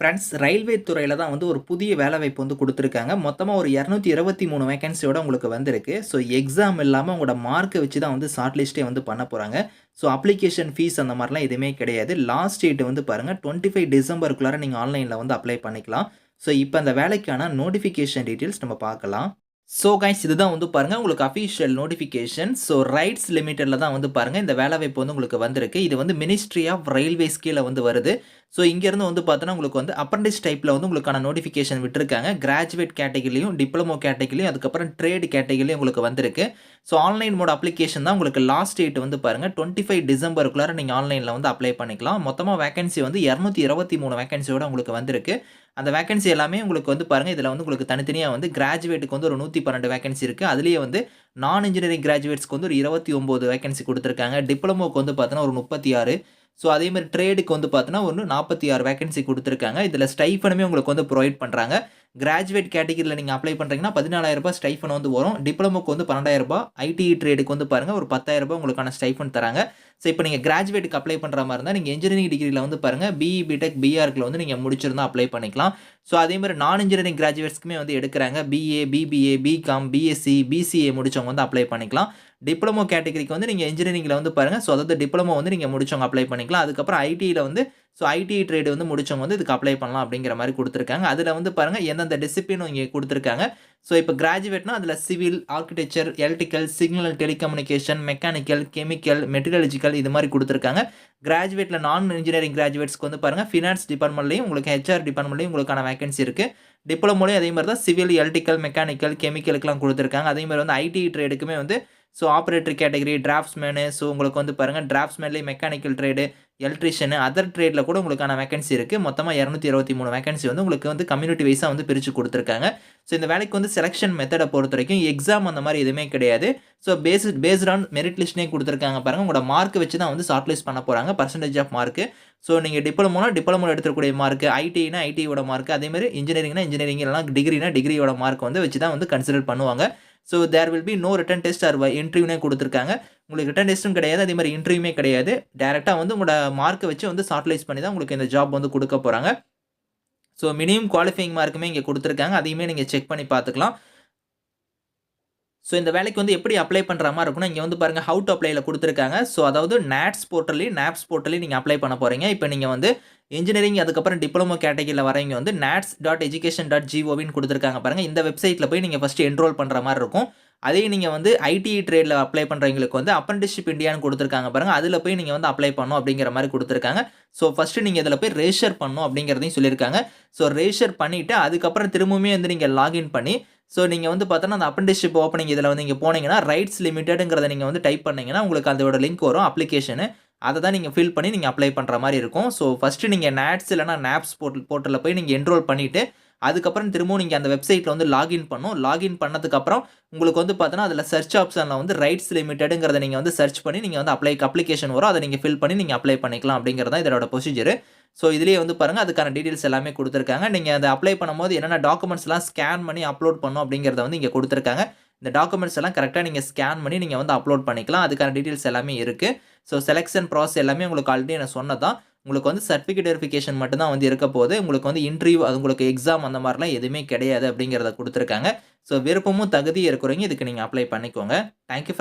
Friends railway துறையில் தான் வந்து ஒரு புதிய வேலைவாய்ப்பு வந்து கொடுத்துருக்காங்க மொத்தமாக ஒரு இரநூத்தி இருபத்தி மூணு வேகன்சியோட உங்களுக்கு வந்திருக்கு. ஸோ எக்ஸாம் இல்லாமல் உங்களோட மார்க்கை வச்சு தான் வந்து ஷார்ட் லிஸ்ட்டே வந்து பண்ண போகிறாங்க ஸோ அப்ளிகேஷன் ஃபீஸ் அந்த மாதிரிலாம் எதுவுமே கிடையாது. லாஸ்ட் டேட் வந்து பாருங்க 25 டிசம்பருக்குள்ளார நீங்கள் ஆன்லைனில் வந்து அப்ளை பண்ணிக்கலாம். ஸோ இப்போ அந்த வேலைக்கான நோட்டிஃபிகேஷன் டீட்டெயில்ஸ் நம்ம பார்க்கலாம். ஸோ கைஸ் இதுதான் வந்து பாருங்கள் உங்களுக்கு அஃபிஷியல் நோட்டிஃபிகேஷன். ஸோ ரைட்ஸ் லிமிட்டடில் தான் வந்து பாருங்கள் இந்த வேலைவாய்ப்பு வந்து உங்களுக்கு வந்திருக்கு. இது வந்து மினிஸ்ட்ரி ஆஃப் ரயில்வேஸ் கீழே வந்து வருது. ஸோ இங்கேருந்து வந்து பார்த்தோன்னா உங்களுக்கு வந்து அப்ரண்டிஸ் டைப்பில் வந்து உங்களுக்கான நோட்டிஃபிகேஷன் விட்டுருக்காங்க. கிராஜுவேட் கேட்டகரிலயும், டிப்ளமோ கேட்டகரிலயும் அதுக்கப்புறம் ட்ரேட் கேட்டகரிலயும் உங்களுக்கு வந்திருக்கு. ஸோ ஆன்லைன் மோட் அப்ளிகேஷன் தான் உங்களுக்கு லாஸ்ட் டேட் வந்து பாருங்க 25 டிசம்பருக்குள்ளார நீங்கள் ஆன்லைனில் வந்து அப்ளை பண்ணிக்கலாம். மொத்தமாக வேகன்சி வந்து இரநூத்தி இருபத்தி மூணு வேகன்சியோட உங்களுக்கு வந்திருக்கு. அந்த வேக்கன்சி எல்லாமே உங்களுக்கு வந்து பாருங்கள் இதில் வந்து உங்களுக்கு தனித்தனியாக வந்து கிராஜுவேட்டுக்கு வந்து ஒரு நூற்றி பன்னெண்டு வேகன்சி இருக்குது அதுலேயே வந்து நான் இன்ஜினியரிங் கிராஜுவேட்ஸ்க்கு வந்து ஒரு இருபத்தி ஒம்பது வேகன்சி கொடுத்துருக்காங்க டிப்ளமோக்கு வந்து பார்த்தோன்னா ஒரு 36 ஸோ அதே ட்ரேடுக்கு வந்து பார்த்தோன்னா ஒன்று நாற்பத்தி ஆறு வேக்கன்சி கொடுத்துருக்காங்க. இதில் ஸ்டைஃபனுமே உங்களுக்கு வந்து ப்ரொவைட் பண்ணுறாங்க கிராஜுவேட் கேட்டகிரியில் நீங்கள் அப்ளை பண்ணுறீங்கன்னா ரூ. 14,000 ஸ்டைஃபன் வந்து வரும். டிப்ளமோக்கு வந்து பன்னெண்டாயிரம் ரூபாய் ஐடி ட்ரேடுக்கு வந்து பாருங்கள் ஒரு பத்தாயிரம் ரூபாய் உங்களுக்கான ஸ்டைஃபன் தராங்க. ஸோ இப்போ நீங்கள் கிராஜுவேட்டுக்கு அப்ளை பண்ணுற மாதிரி இருந்தால் நீங்கள் இன்ஜினியரிங் டிகிரியில் வந்து பாருங்கள் பிஇ, பிடெக், பிஆர்க்கில் வந்து நீங்கள் முடிச்சிருந்தா அப்ளை பண்ணிக்கலாம். ஸோ அதே மாதிரி நான் இன்ஜினியரிங் கிராஜுவேட்ஸ்க்குமே வந்து எடுக்கிறாங்க BA, BBA, BCom, BSc, BCA முடிச்சவங்க வந்து அப்ளை பண்ணிக்கலாம். டிப்ளமோ கேட்டகரிக்கு வந்து நீங்கள் இன்ஜினியரிங்கில் வந்து பாருங்க ஸோ அதாவது டிப்ளமோ வந்து நீங்கள் முடிச்சவங்க அப்ளை பண்ணிக்கலாம். அதுக்கப்புறம் ஐடியில் வந்து ஸோ ஐடி ட்ரேடு வந்து முடிச்சவங்க வந்து இதுக்கு அப்ளை பண்ணலாம் அப்படிங்கிற மாதிரி கொடுத்துருக்காங்க. அதில் வந்து பாருங்க எந்தெந்த டிசிப்ளினும் இங்கே கொடுத்துருக்காங்க. ஸோ இப்போ கிராஜுவேட்னா அதில் civil, architecture electrical, signal telecommunication, mechanical, chemical, metallurgical இது மாதிரி கொடுத்துருக்காங்க. கிராஜுவேட்டில் நான் இன்ஜினியரிங் கிராஜுவேட்ஸ்க்கு வந்து பாருங்க ஃபினான்ஸ் டிபார்ட்மெண்ட்லையும் உங்களுக்கு ஹெச்ஆர் டிபார்ட்மெண்ட்லயும் உங்களுக்கான வேகன்சி இருக்கு. டிப்ளமோலையும் அதே மாதிரி தான் சிவில், எலக்ட்ரிக்கல், மெக்கானிக்கல், கெமிக்கலுக்குலாம் கொடுத்துருக்காங்க. அதே மாதிரி வந்து ஐடி ட்ரேடுக்குமே வந்து so operator category, draftsman so உங்களுக்கு வந்து பாருங்கள் டிராஃப்ட்ஸ்மேன்லேயே மெக்கானிக்கல் ட்ரேடு, எலக்ட்ரிஷியன், அதர் ட்ரேட்ல கூட உங்களுக்கான வேக்கன்சி இருக்கு. மொத்தமா 223 வேக்கன்சி வந்து உங்களுக்கு வந்து கம்யூனிட்டி வைஸாக வந்து பிரித்து கொடுத்துருக்காங்க ஸோ இந்த வேலைக்கு வந்து செலக்ஷன் பொறுத்த வரைக்கும் எக்ஸாம் அந்த மாதிரி எதுவுமே கிடையாது. So base based on merit லிஸ்ட்னே கொடுத்துருக்காங்க பாருங்க. உங்களோட மார்க் வச்சு தான் வந்து ஷார்ட் லிஸ்ட் பண்ண போகிறாங்க பர்சன்டேஜ் ஆஃப் மார்க். ஸோ நீங்கள் டிப்ளமோனா டிப்ளமோ எடுத்துக்கூடிய மார்க், ஐடினா ஐடியோட மார்க், அதே இன்ஜினியரிங்னா இன்ஜினியரிங் இல்லைனா டிகிரினா டிகிரியோட மார்க் வந்து வச்சு தான் வந்து கன்சிடர் பண்ணுவாங்க. So there will be no written test or இன்டர்வியூனே கொடுத்துருக்காங்க உங்களுக்கு ரிட்டன் டெஸ்ட்டும் கிடையாது. அதே மாதிரி இன்டர்வியூமே கிடையாது. டேரெக்டாக வந்து உங்களோட மார்க்கை வச்சு வந்து ஷார்ட் பண்ணி தான் உங்களுக்கு இந்த ஜாப் வந்து கொடுக்க போகிறாங்க ஸோ மினிமம் குவாலிஃபைங் மார்க்குமே இங்கே கொடுத்துருக்காங்க அதையுமே நீங்கள் செக் பண்ணி பார்த்துக்கலாம். ஸோ இந்த வேலைக்கு வந்து எப்படி அப்ளை பண்ணுற மாதிரி இருக்கும்னா, இங்கே வந்து பாருங்க ஹவு டூ அப்ளையில் கொடுத்துருக்காங்க. ஸோ அதாவது நேட்ஸ் போர்ட்டல்லயும், நாப்ஸ் போர்ட்டல்லயும் நீங்கள் அப்ளை பண்ண போகிறீங்க இப்போ நீங்கள் வந்து இன்ஜினியரிங் அதுக்கப்புறம் டிப்ளமோ கேட்டகரியில் வரவங்க வந்து நேர்ட்ஸ் டாட் எஜுகேஷன் டாட் ஜிஓவின்னு கொடுத்துருக்காங்க பாருங்கள் இந்த வெப்சைட்டில் போய் நீங்கள் ஃபர்ஸ்ட் என்ரோல் பண்ணுற மாதிரி இருக்கும். அதே நீங்கள் வந்து ஐடி ட்ரேடில் அப்ளை பண்ணுறவங்களுக்கு வந்து அப்ரண்டிஷிப் இண்டியான்னு கொடுத்துருக்காங்க பாருங்கள் அதில் போய் நீங்கள் வந்து அப்ளை பண்ணணும் அப்படிங்கிற மாதிரி கொடுத்துருக்காங்க. ஸோ ஃபஸ்ட்டு நீங்கள் இதில் போய் ரேஷர் பண்ணணும் அப்படிங்கிறதையும் சொல்லியிருக்காங்க. ஸோ ரேஷர் பண்ணிவிட்டு அதுக்கப்புறம் திரும்பவுமே வந்து நீங்கள் லாகின் பண்ணி ஸோ நீங்கள் வந்து பார்த்தோன்னா அந்த அப்ரண்டிஸ்ஷிப் ஓப்பனிங் இதில் வந்து நீங்கள் போனீங்கன்னா ரைட்ஸ் லிமிட்டடுங்கிறத நீங்கள் வந்து டைப் பண்ணிங்கன்னா உங்களுக்கு அதோட லிங்க் வரும் அப்ளிகேஷனு. அதை தான் நீங்கள் ஃபில் பண்ணி நீங்கள் அப்ளை பண்ணுற மாதிரி இருக்கும். ஸோ ஃபஸ்ட்டு நீங்கள் நாட்ஸ் இல்லைனா நாப்ஸ் போர்ட்டல் போர்ட்டலில் போய் நீங்கள் என்ரோல் பண்ணிவிட்டு அதுக்கப்புறம் திரும்பவும் நீங்கள் அந்த வெப்சைட்டில் வந்து லாகின் பண்ணும் லாகின் பண்ணதுக்கப்புறம் உங்களுக்கு வந்து பார்த்தோன்னா அதில் சர்ச் ஆப்ஷனில் வந்து ரைட்ஸ் லிமிட்டடுங்கிறத நீங்கள் வந்து சர்ச் பண்ணி நீங்கள் வந்து அப்ளை அப்ளிகேஷன் வரும். அதை நீங்கள் ஃபில் பண்ணி நீங்கள் அப்ளை பண்ணிக்கலாம் அப்படிங்கிறது தான் இதோட ப்ரொசீஜர். ஸோ இதுலேயே வந்து பாருங்கள் அதுக்கான டீட்டெயில்ஸ் எல்லாமே கொடுத்துருக்காங்க நீங்கள் அதை அப்ளை பண்ணும்போது என்னென்ன டாக்குமெண்ட்ஸ்லாம் ஸ்கேன் பண்ணி அப்லோட் பண்ணும் அப்படிங்கிறத வந்து இங்கே கொடுத்துருக்காங்க இந்த டாக்குமெண்ட்ஸ் எல்லாம் கரெக்டாக நீங்கள் ஸ்கேன் பண்ணி நீங்கள் வந்து அப்லோட் பண்ணிக்கலாம். அதுக்கான டீட்டெயில்ஸ் எல்லாமே இருக்குது ஸோ செலக்ஷன் ப்ராசஸ் எல்லாமே உங்களுக்கு ஆல்ரெடி நான் சொன்னது தான். உங்களுக்கு வந்து சர்டிஃபிகேட் வெரிஃபிகேஷன் மட்டும்தான் வந்து இருக்க போது. உங்களுக்கு வந்து இன்டர்வியூ அது உங்களுக்கு எக்ஸாம் அந்த மாதிரிலாம் எதுவுமே கிடையாது அப்படிங்கிறத கொடுத்துருக்காங்க ஸோ விருப்பமும் தகுதியும் இருக்கிறவங்க இதுக்கு நீங்கள் அப்ளை பண்ணிக்கோங்க. Thank you